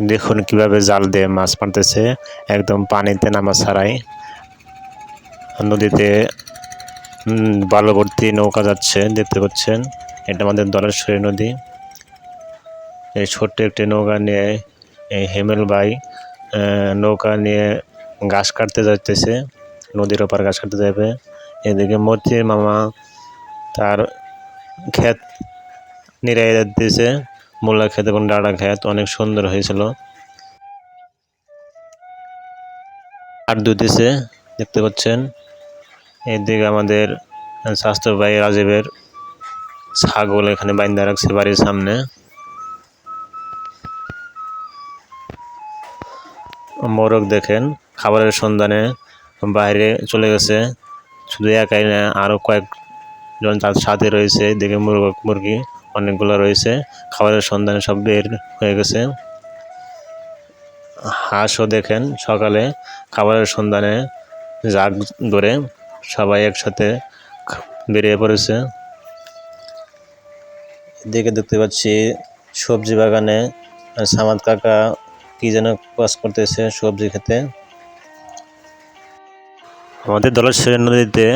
দেখুন কীভাবে জাল দিয়ে মাছ মারতেছে। একদম পানিতে নামা ছাড়াই। নদীতে উম, বালুভর্তি নৌকা যাচ্ছে দেখতে পাচ্ছেন। এটা আমাদের দলেশ্বরী নদী। এই ছোট্ট একটি নৌকা নিয়ে এই হেমেল ভাই নৌকা নিয়ে ঘাস কাটতে যাইতেছে। নদীর ওপার ঘাস কাটতে যাবে এদিকে মতির মামা তার ক্ষেত নিরাই দিয়েছে মূলা ক্ষেত এবং ডাটা ক্ষেত অনেক সুন্দর হয়েছিল। আর দুদিছে দেখতে পাচ্ছেন, এদিকে আমাদের স্বাস্থ্য ভাই রাজীবের ছাগল এখানে বাইন্দা রাখছে বাড়ির সামনে। মোরগ দেখেন, খাবারের সন্ধানে বাইরে চলে গেছে। শুধু একাই না আরও কয়েকজন তার সাথে রয়েছে দেখে মুরগ মুরগি। অনেকগুলো রয়েছে। খাবারের সন্ধানে সব বের হয়ে গেছে। হাঁসও দেখেন, সকালে খাবারের সন্ধানে জাগ ধরে সবাই একসাথে বেরিয়ে পড়েছে। এদিকে দেখতে পাচ্ছি সবজি বাগানে সামাদ কাকা কি যেন কাজ করতেছে সবজি খেতে। আমাদের দলেশ্বরী নদীতে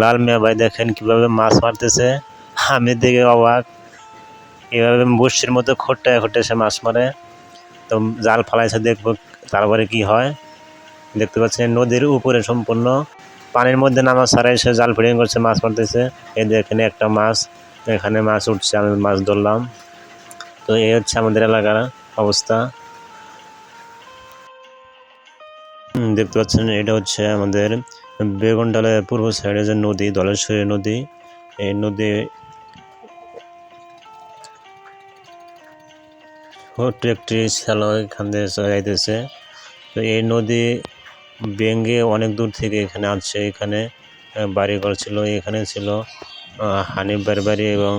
লাল মিয়া ভাই দেখেন কীভাবে মাছ মারতেছে। আমি দেখে অবাক। এভাবে বসির মতো খোট্টায় খোট্টে সে মাছ মারে। তো জাল ফালাইছে, দেখব তারপরে কি হয়। দেখতে পাচ্ছেন নদীর উপরে সম্পূর্ণ। পানির মধ্যে নামা ছাড়াই সে জাল ফিডিং করছে, মাছ মারতেছে। এই দেখেন একটা মাছ, এখানে মাছ উঠছে, আমি মাছ ধরলাম। তো এই হচ্ছে আমাদের এলাকার অবস্থা। দেখতে পাচ্ছেন, এটা হচ্ছে আমাদের বেগুন বেগুনডালের পূর্ব সাইডে যে নদী, দলেশ্বরী নদী। এই নদী একটি শ্যালো এখান দিয়ে যাইতেছে তো এই নদী বেঙ্গে অনেক দূর থেকে এখানে আসছে। এখানে আহ, বাড়ি ঘর ছিল এখানে ছিল আহ, হানিফ বাড়ি এবং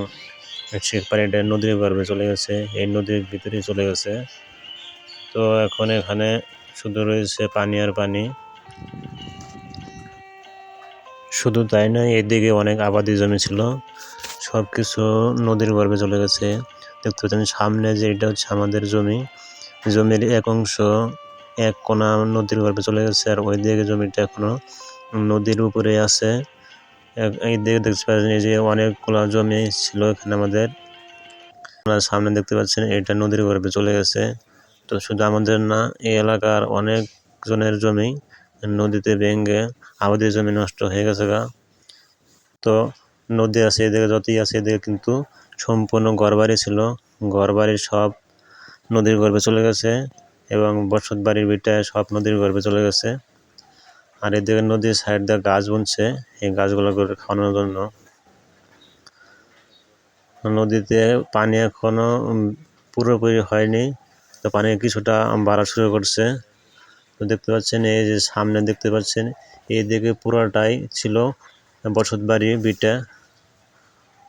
শেখ বাড়িটা নদীর গর্ভে চলে গেছে এই নদীর ভিতরে চলে গেছে। তো এখন এখানে শুধু রয়েছে পানি আর পানি। শুধু তাই নয় এদিকে অনেক আবাদি জমি ছিল সব কিছু নদীর গর্ভে চলে গেছে। দেখতে পাচ্ছেন, সামনে যে এটা হচ্ছে আমাদের জমি, জমির এক অংশ এক কোনা নদীর গর্ভে চলে গেছে আর ওই দিকে জমিটা এখনও নদীর উপরে আছে। এই দিকে দেখতে পাচ্ছেন, এই যে অনেকগুলো জমি ছিল এখানে আমাদের। আপনারা সামনে দেখতে পাচ্ছেন, এটা নদীর গর্ভে চলে গেছে। তো শুধু আমাদের না, এই এলাকার অনেক জনের জমি নদীতে ভেঙে আমাদের জমি নষ্ট হয়ে গেছে গা। তো নদী আছে এদিকে, যতই আছে এদিকে, কিন্তু সম্পূর্ণ ঘরবাড়ি ছিল। ঘরবাড়ির সব নদীর গর্ভে চলে গেছে এবং বসত বাড়ির ভিটায় সব নদীর গর্ভে চলে গেছে। আর এদিকে নদীর সাইড দিয়ে গাছ বুনছে এই গাছগুলো করে খাওয়ানোর জন্য। নদীতে পানি এখনও উম, পুরোপুরি হয়নি তো পানি কিছুটা বাড়া শুরু করছে। তো দেখতে পাচ্ছেন এই যে সামনে দেখতে পাচ্ছেন এইদিকে পুরোটাই ছিল বসত বাড়ি বিটা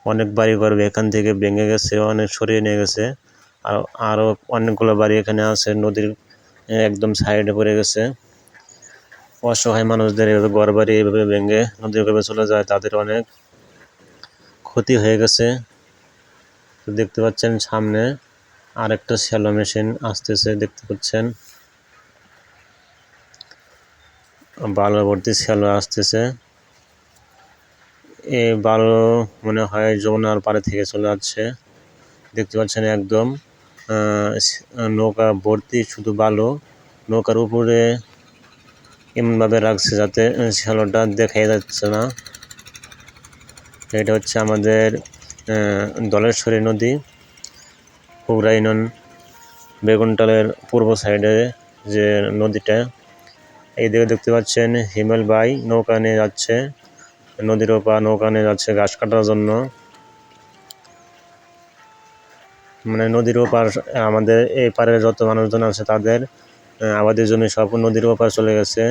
অনেক বাড়ি ঘর এখান থেকে ভেঙে গেছে, অনেক সরিয়ে নিয়ে গেছে। আর আরও অনেকগুলো বাড়ি এখানে আছে, নদীর একদম সাইডে পড়ে গেছে। অসহায় মানুষদের এভাবে ঘর বাড়ি এভাবে ভেঙে নদীর গর্ভে চলে যায়, তাদের অনেক ক্ষতি হয়ে গেছে। দেখতে পাচ্ছেন সামনে আরেকটা শ্যালো মেশিন আসতেছে, দেখতে পাচ্ছেন। বালু ভর্তি শ্যালো আসতেছে। এই বালু মনে হয় যমুনার পাড়ে থেকে চলে যাচ্ছে দেখতে পাচ্ছেন একদম নৌকা ভর্তি শুধু বালু, নৌকার উপরে এমনভাবে রাখছে যাতে শ্যালোটা দেখাই যাচ্ছে না। এটা হচ্ছে আমাদের দলেশ্বরী নদী হুগরা বেগুনটালের পূর্ব সাইডে যে নদীটা। এইদিকে দেখতে পাচ্ছেন হিমেল বাই নৌকা নিয়ে যাচ্ছে। নদীর ওপর নৌকা নিয়ে যাচ্ছে ঘাস কাটার জন্য। মানে নদীর ওপার, আমাদের এই পারের যত মানুষজন আছে তাদের আবাদের আবাদি জমি সব নদীর ওপার চলে গেছে।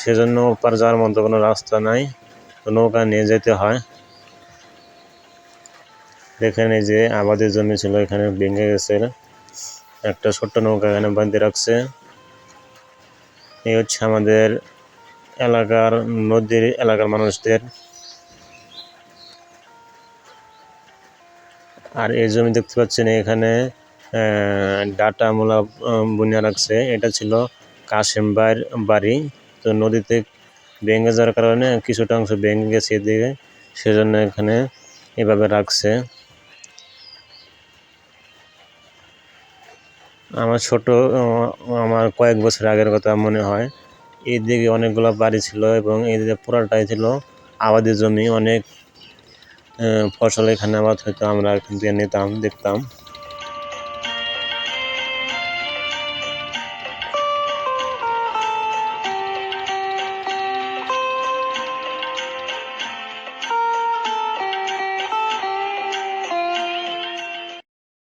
সেজন্য ওপার যাওয়ার মতো কোনো রাস্তা নাই। তো নৌকা নিয়ে যেতে হয়। এই যে আবাদের জমি ছিল, এখানে ভেঙে গেছে। একটা ছোট্ট নৌকা এখানে বাঁধে রাখছে। এই হচ্ছে আমাদের এলাকার নদীর এলাকার মানুষদের। আর এই জমি দেখতে পাচ্ছেন এখানে ডাটা মূলা বুনিয়া রাখছে। এটা ছিল কাশিম ভাইয়ের বাড়ি। তো নদীতে ভেঙে যাওয়ার কারণে কিছুটা অংশ ভেঙে গেছে এদিকে। সেজন্য এখানে এভাবে রাখছে। আমার ছোট আমার কয়েক বছর আগের কথা মনে হয়। এইদিকে অনেকগুলো বাড়ি ছিল এবং এইদিকে পুরাটাই ছিল আবাদি জমি, অনেক ফসল এখানে আবাদ হতো আমরা থেকে নিতাম, দেখতাম।